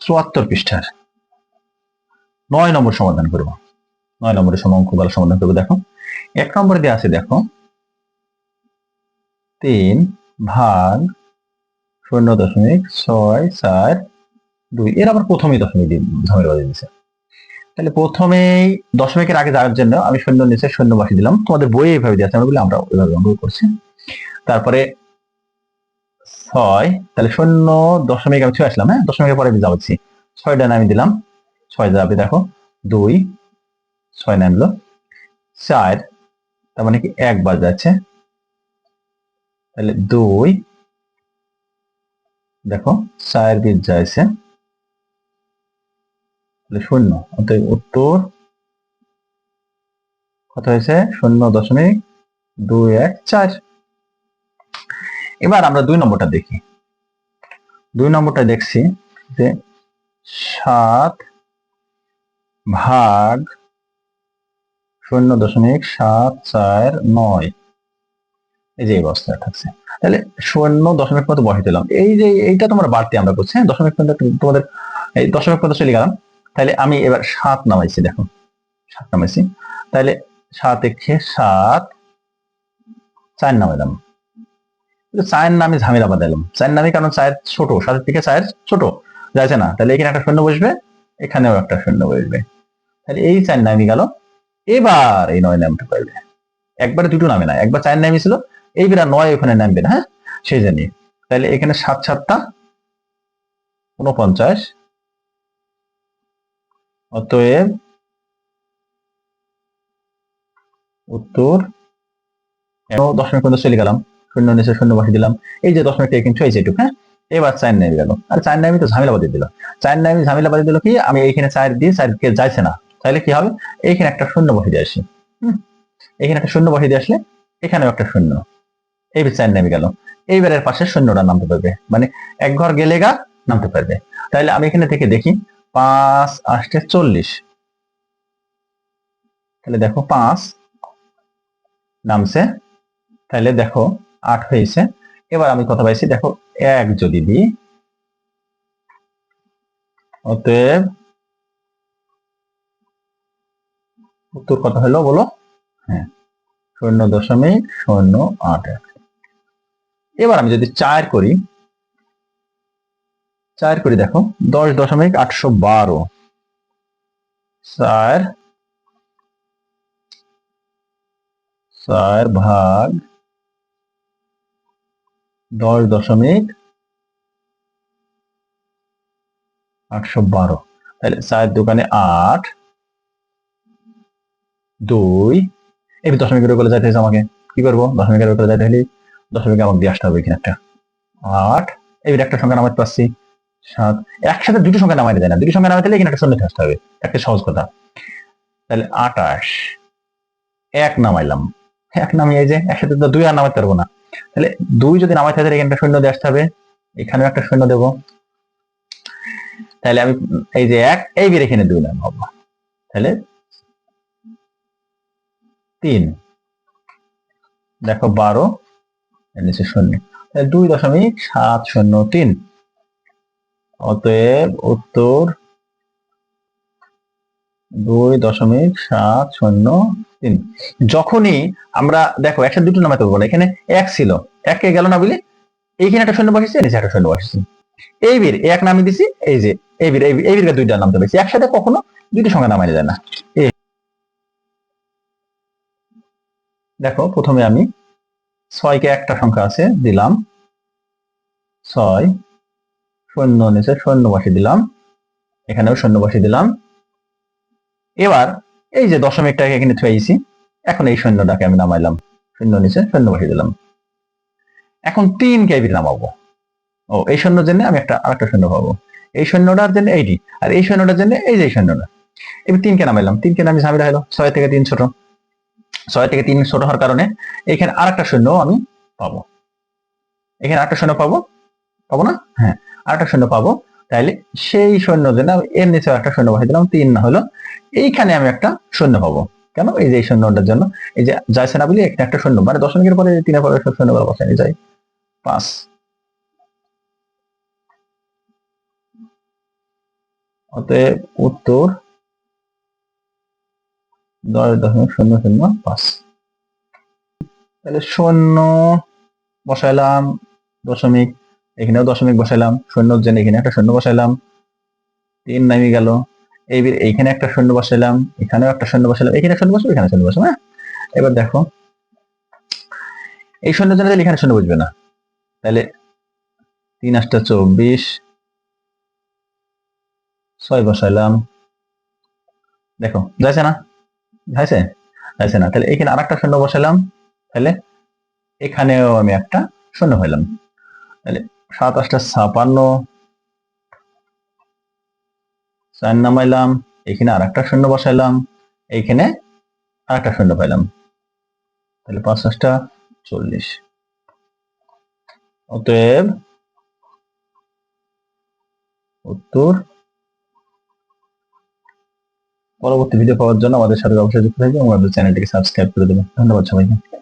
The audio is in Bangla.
চুয়াত্তর পৃষ্ঠার। নয় নম্বর সমাধান করব। নয় নম্বরের সময় অঙ্কগুলো সমাধান করব, দেখো। এক নম্বরে দেওয়া আছে, দেখো। তিন ভাগ শূন্য দশমিক ছয় চার দুই। এর আবার প্রথমেই দশমিক দিয়ে ঝামেলা বাজিয়ে দিচ্ছে তাহলে প্রথমেই দশমিকের আগে যাওয়ার জন্য আমি শূন্য নিচে শূন্য বসিয়ে দিলাম। তোমাদের বইয়ে এইভাবে দিয়েছে আমরা বলি আমরা ওইভাবে অঙ্ক করছি। তারপরে ছয়, তাহলে শূন্য দশমিক আমি ছয় আসলাম হ্যাঁ? দশমিকের পরে আমি যাচ্ছি। ডান আমি দিলাম। ছয় যাবে দেখো, দুই, ছয় নামলো চার, তার মানে কি একবার যাচ্ছে। তাহলে দুই, দেখো, চার বীজ যাইছে। তাহলে শূন্য, অতএব উত্তর কত হয়েছে? শূন্য দশমিক দুই এক চার। এবার আমরা দুই নম্বরটা দেখি। দুই নম্বরটা দেখছি যে সাত ভাগ শূন্য দশমিক সাত চার নয়। এই যে এই অবস্থায় থাকছে। তাহলে শূন্য দশমিক পর্যন্ত বসে দিলাম। এই যে এইটা তোমরা বাড়তি আমরা করছি হ্যাঁ? দশমিক পর্যন্ত তোমাদের এই দশমিক পর্যন্ত চলে গেলাম। তাহলে আমি এবার সাত নামাইছি, দেখো। সাত নামাইছি। তাহলে সাত একে সাত? চার নামাইলাম। চায়ের নামে ঝামেলা বাদাইলাম চায়ের নামে কারণ চায়ের ছোট সাতের থেকে চায়ের ছোট। যাচ্ছে না, তাহলে এখানে একটা শূন্য বসবে, এখানেও একটা শূন্য বসবে। তাহলে এই চার নামে গেল। এবার এই নয় নামটা পাইবে। একবারে দুটো নামে না একবার চার নামে ছিল, এইবার নয় ওখানে নামবে না হ্যাঁ? সেই জানি তাহলে এখানে সাত সাতটা, উনপঞ্চাশ। অতএব উত্তর দশমিক পর্যন্ত চলে গেলাম। শূন্য নিচে শূন্য বসে দিলাম। এই যে দশমিকটা কিন্তু হয়েছে একটু হ্যাঁ? এবার চার নেমে গেল। আর চার নামি তো ঝামেলা বাদিয়ে দিল। চার নামি ঝামেলা বাদিয়ে দিল কি? আমি এইখানে চার দিয়ে চার কে যাইছে না। তাহলে কি হবে? এইখানে একটা শূন্য বসে দিয়ে আসি। এখানে একটা শূন্য বসে দিয়ে আসলে এখানেও একটা শূন্য। এই চার নেমে গেল। এইবারের পাশে শূন্যটা নামতে পারবে। মানে এক ঘর গেলে গা নামতে পারবে। তাহলে আমি এখানে থেকে দেখি পাঁচ আসতে চল্লিশ। তাহলে দেখো পাঁচ নামছে। তাহলে দেখো আট হয়েছে। এবার আমি কথা পাইছি, দেখো, এক যদি দিই, অতএব উত্তর কত হলো বলো? হ্যাঁ শূন্য দশমিক শূন্য আট এবার আমি যদি চার করি চার করি দেখো, দশ দশমিক আটশো বারো। চার চার ভাগ দশ দশমিক আটশো বারো। তাহলে চায়ের দোকানে আট, দুই, এই দশমিকের উপরে যাইতে হয়েছে আমাকে, কি করব? দশমিকের উপরে যাইতে হলে দশমিকে আমাকে দিয়ে আসতে হবে এখানে একটা। আট এবার একটা সংখ্যা নামাতে পারছি, সাত, একসাথে দুটো সংখ্যা নামাইতে যায় না, দুটো সংখ্যা নামাইতে এখানে একটা শূন্য আসতে হবে, একটা সহজ কথা। তাহলে আটাশ, এক নামাইলাম। এক নামিয়ে যে একসাথে তো দুই আর নামাইতে পারব না। তাহলে দুই যদি নামাইতে হয় এখানে একটা শূন্য দিয়ে আসতে হবে। এখানেও একটা শূন্য দেবো। তাহলে আমি এই যে এক, এই বের এখানে দুই নাম হব তাহলে তিন। দেখো বারো নিচে শূন্য। দুই দশমিক সাত শূন্য তিন। অতএব উত্তর দুই দশমিক সাত শূন্য তিন। যখনই আমরা, দেখো একসাথে দুটো নামাতে পারব না এখানে এক ছিল। এক কে গেল না বুঝলি এইখানে একটা শূন্য বসেছি, নিচে একটা শূন্য বসেছি। এই বীর এক নামিয়ে দিছি, এই যে, এই বীর এই বীর দুইটা নামতে পেরেছি একসাথে কখনো দুইটা সংখ্যা নামানো যায় না। দেখো, প্রথমে আমি ছয়কে একটা সংখ্যা আছে, দিলাম। ছয়, শূন্য নিচে শূন্য বসিয়ে দিলাম। এখানেও শূন্য বসিয়ে দিলাম। এবার এই যে দশমিকটাকে এখানে থুয়েছি এখন এই শূন্যটাকে আমি নামাইলাম। শূন্য নিচে শূন্য বসিয়ে দিলাম। এখন তিন কেবির নামাবো। ও, এই শূন্যর জন্য আমি একটা, আরেকটা শূন্য পাবো। এই শূন্যটার জন্য এইটি আর এই শূন্যটার জন্য এই যে এই শূন্যটা এবার তিনকে নামাইলাম। তিনকে নামি ঝামেলা হলো। ছয় থেকে তিন ছোট। ছয় থেকে তিন ছোট হওয়ার কারণে এখানে আর একটা শূন্য আমি পাবো। এখানে আরেকটা শূন্য পাবো? পাবো না? হ্যাঁ। আরেকটা শূন্য পাবো। তাহলে সেই শূন্য জন্য এর নিচে একটা শূন্য বসাই দিলাম, তিন না হলো, এইখানে আমি একটা শূন্য পাবো। কেন? এই যে এই শূন্যটার জন্য, এই যে যাইছে না বলি এখানে একটা শূন্য মানে দশমিকের পরে তিনের পরে সব শূন্য বসাই যায়। পাঁচ। অতএব উত্তর দশ দশমিক শূন্য শূন্য পাঁচ। তাহলে শূন্য বসাইলাম, দশমিক এখানেও দশমিক বসাইলাম, শূন্য জন্য এখানে একটা শূন্য বসাইলাম। তিন নামে গেল। এই এইখানে একটা শূন্য বসাইলাম, এখানেও একটা শূন্য বসাইলাম, এখানে শূন্য বসাবো, এখানে শূন্য বসাবো হ্যাঁ এবার দেখো, এই শূন্য জন্য তাহলে এখানে শূন্য বুঝবে না। তাহলে তিন আটটা চব্বিশ, ছয় বসাইলাম। দেখো, যাইছে না? যাইছে? যাইছে না। তাহলে এখানে আর একটা শূন্য বসাইলাম, তাহলে এখানেও আমি একটা শূন্য হইলাম। তাহলে সাত আটটা ছাপান্ন। চার নামাইলাম, এখানে আর একটা শূন্য বসাইলাম এইখানে আর একটা শূন্য পাইলাম। তাহলে পাঁচ পাঁচটা চল্লিশ। অতএব উত্তর পরবর্তী ভিডিও পাওয়ার জন্য আমাদের সাথে অবশ্যই যুক্ত থাকবে আমাদের চ্যানেলটিকে সাবস্ক্রাইব করে দেবেন। ধন্যবাদ সবাইকে।